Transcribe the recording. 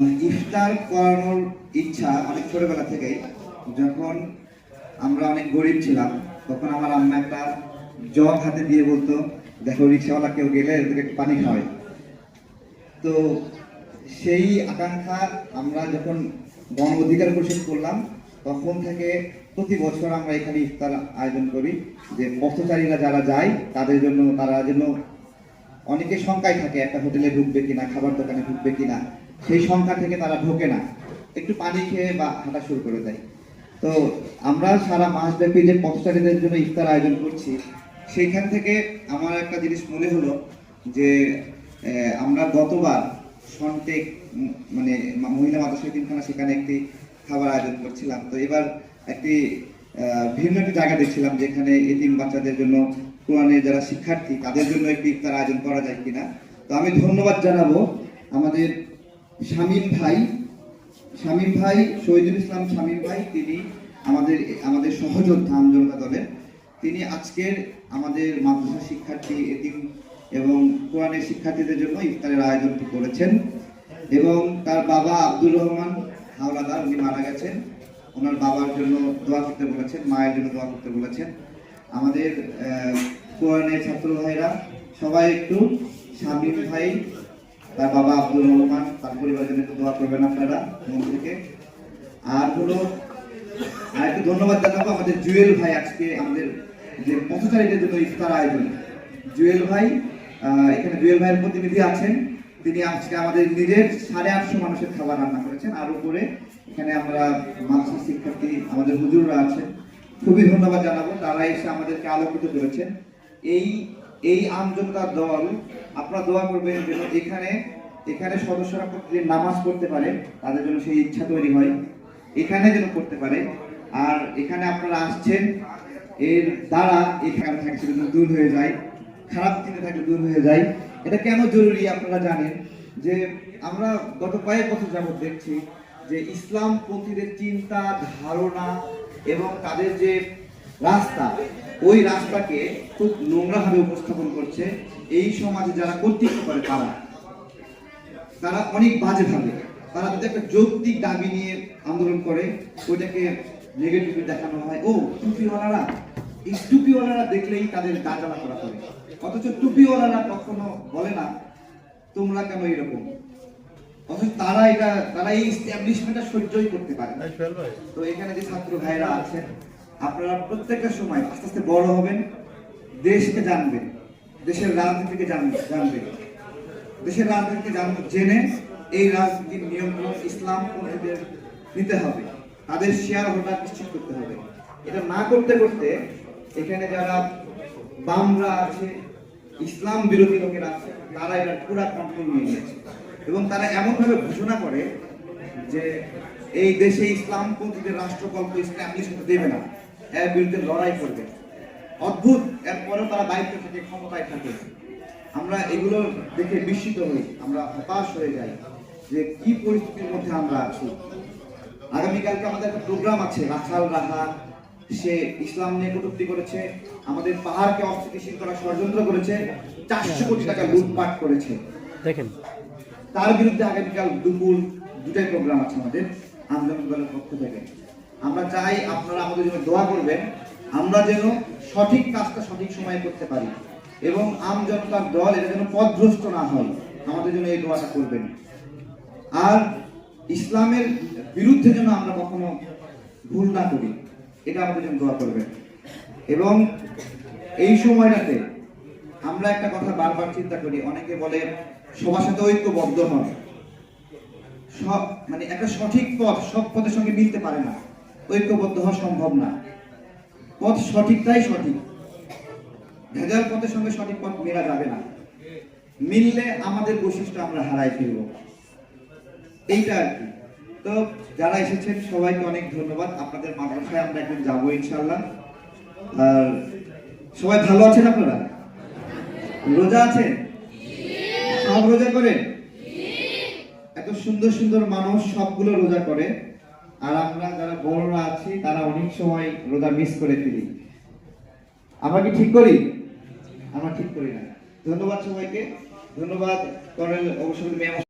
ইফতার করানোর ইচ্ছা অনেক ছোটবেলা থেকেই। যখন আমরা অনেক গরিব ছিলাম, তখন আমার আম্মা একটা জগ হাতে দিয়ে বলতো, দেখো, রিক্সাওয়ালা কেউ গেলে এদেরকে পানি খাওয়াই। তো সেই আকাঙ্ক্ষা আমরা যখন গণ অধিকার পরিষদ করলাম, তখন থেকে প্রতি বছর আমরা এখানে ইফতার আয়োজন করি, যে পথচারীরা যারা যায়, তাদের জন্য, তারা যেন অনেকে শঙ্কায় থাকে, একটা হোটেলে ঢুকবে কিনা, খাবার দোকানে ঢুকবে কিনা। সেই সংখ্যা থেকে তারা ঢোকে না। একটু পানি খেয়ে বা হাঁটা শুরু করে দেয়। তো আমরা সারা মাস ব্যাপী যে পথচারীদের জন্য ইফতার আয়োজন করছি, সেইখান থেকে আমার একটা জিনিস মনে হলো যে আমরা গতবার সন্টেক মানে মহিলা মাদ্রাসা তিনখানা সেখানে একটি খাবার আয়োজন করছিলাম। তো এবার একটি ভিন্ন একটি জায়গা দেখছিলাম যেখানে এতিম বাচ্চাদের জন্য কোরআনের যারা শিক্ষার্থী, তাদের জন্য একটি ইফতার আয়োজন করা যায় কিনা। তো আমি ধন্যবাদ জানাব আমাদের শামীম ভাই শামীম ভাই, শহীদুল ইসলাম শামীম ভাই, তিনি আমাদের আমাদের সহযোদ্ধা আন্দোলন দলের। তিনি আজকের আমাদের মাদ্রাসা শিক্ষার্থী এতিম এবং কোরআনের শিক্ষার্থীদের জন্য ইফতারের আয়োজনটি করেছেন এবং তার বাবা আব্দুর রহমান হাওলাদার, উনি মারা গেছেন। ওনার বাবার জন্য দোয়া করতে বলেছেন, মায়ের জন্য দোয়া করতে বলেছেন। আমাদের কোরআনের ছাত্র ভাইরা, সবাই একটু শামীম ভাই তার বাবা আব্দুর রহমান, তার পরিবারের জন্য দোয়া করবেন আপনারা মন থেকে আর হলো আর একটু ধন্যবাদ জানাব আমাদের জুয়েল ভাই আজকে আমাদের যে পথচারীদের জন্য ইফতার আয়োজন। জুয়েল ভাই এখানে জুয়েল ভাইয়ের প্রতিনিধি আছেন। তিনি আজকে আমাদের নিজের সাড়ে আটশো মানুষের খাবার রান্না করেছেন। আর উপরে এখানে আমরা মাদ্রাসা শিক্ষার্থী, আমাদের হুজুররা আছেন। খুবই ধন্যবাদ জানাব। তারা এসে আমাদেরকে আলোকিত করেছেন। এই এই আমজনতার দল আপনারা দোয়া করবেন যেন এখানে এখানে সদস্যরা নামাজ পড়তে পারে, তাদের জন্য সেই ইচ্ছা তৈরি হয়। এখানে যেন করতে পারে। আর এখানে আপনারা আসছেন, এর দ্বারা এখানে থাকে সেটা যেন দূর হয়ে যায়, খারাপ চিন্তা থাকলে দূর হয়ে যায়। এটা কেন জরুরি আপনারা জানেন যে আমরা গত কয়েক বছর যাবত দেখছি যে ইসলাম পন্থীদের চিন্তা, ধারণা এবং তাদের যে রাস্তা। ওই রাস্তাকে খুব নোংরাভাবে উপস্থাপন করছে এই সমাজে যারা কর্তৃত্ব করে তারা। তারা অনেক বাজে ভাবে তারা যদি একটা যৌক্তিক দাবি নিয়ে আন্দোলন করে ওইটাকে নেগেটিভ দেখানো হয় ও টুপিওয়ালারা। এই টুপিওয়ালারা দেখলেই তাদের গা জ্বালা করা করে। অথচ টুপিওয়ালারা কখনো বলে না তোমরা কেন এরকম অথচ তারা এটা তারা এই স্ট্যাবলিশমেন্টটা সহ্যই করতে পারে তো এখানে যে ছাত্র ভাইরা আছেন আপনারা প্রত্যেকটা সময় আস্তে আস্তে বড় হবেন, দেশকে জানবেন, দেশের রাজনীতিকে জান- জানবেন। দেশের রাজনীতিকে জান- এই রাজনীতির নিয়ন্ত্রণ ইসলাম পন্থীদের নিতে হবে। তাদের শেয়ার হোল্ডার নিশ্চিত করতে হবে। এটা না করতে করতে এখানে যারা বামরা আছে, ইসলাম বিরোধী লোকেরা আছে, তারা এটা পুরা কন্ট্রোল নিয়ে নিয়েছে। এবং তারা এমনভাবে ঘোষণা করে যে এই দেশে ইসলামপন্থীদের রাষ্ট্রকল্প ইসলামলিশ হতে দেবে না। এর বিরুদ্ধে লড়াই করবে। অদ্ভুত এরপরেও তারা দায়িত্ব থাকে ক্ষমতায় থাকে। আমরা এগুলো দেখে বিস্মিত হই আমরা হতাশ হয়ে যাই যে কি পরিস্থিতির মধ্যে আমরা আছি। আগামীকালকে আমাদের একটা প্রোগ্রাম আছে রাখাল রাহা। সে ইসলাম নিয়ে কটূক্তি করেছে আমাদের পাহাড়কে অস্থিতিশীল করার ষড়যন্ত্র করেছে চারশো কোটি টাকা লুটপাট করেছে। দেখেন। তার বিরুদ্ধে আগামীকাল দুপুর দুটাই প্রোগ্রাম আছে আমাদের আন্দোলন দলের পক্ষ থেকে। আমরা চাই আপনারা আমাদের জন্য দোয়া করবেন, আমরা যেন সঠিক কাজটা সঠিক সময়ে করতে পারি এবং আম জনতার দল এটা যেন পথভ্রষ্ট না হয়, আমাদের জন্য এই দোয়াটা করবেন। আর ইসলামের বিরুদ্ধে যেন আমরা কখনো ভুল না করি, এটা আমাদের জন্য দোয়া করবেন। এবং এই সময়টাতে আমরা একটা কথা বারবার চিন্তা করি, অনেকে বলে সবার সাথে ঐক্যবদ্ধ হন। সব মানে একটা সঠিক পথ সব পথের সঙ্গে মিলতে পারে না। ঐক্যবদ্ধ হওয়া সম্ভব না। পথ সঠিকটাই সঠিক। ভেজাল পথের সঙ্গে সঠিক পথ মেলা যাবে না। মিললে আমাদের বৈশিষ্ট্য আমরা হারাই ফেলব। এইটা আর কি। তো যারা এসেছেন, সবাইকে অনেক ধন্যবাদ। আপনাদের মাদ্রাসায় আমরা একদিন যাব ইনশাল্লাহ আর সবাই ভালো আছেন আপনারা? রোজা আছেন সব রোজা করেন এত সুন্দর সুন্দর মানুষ সবগুলো রোজা করে। আর আমরা যারা বড়রা আছি, তারা অনেক সময় রোজা মিস করে ফেলি। আমরা কি ঠিক করি? আমরা ঠিক করি না। ধন্যবাদ সবাইকে। ধন্যবাদ করেন অবশ্যই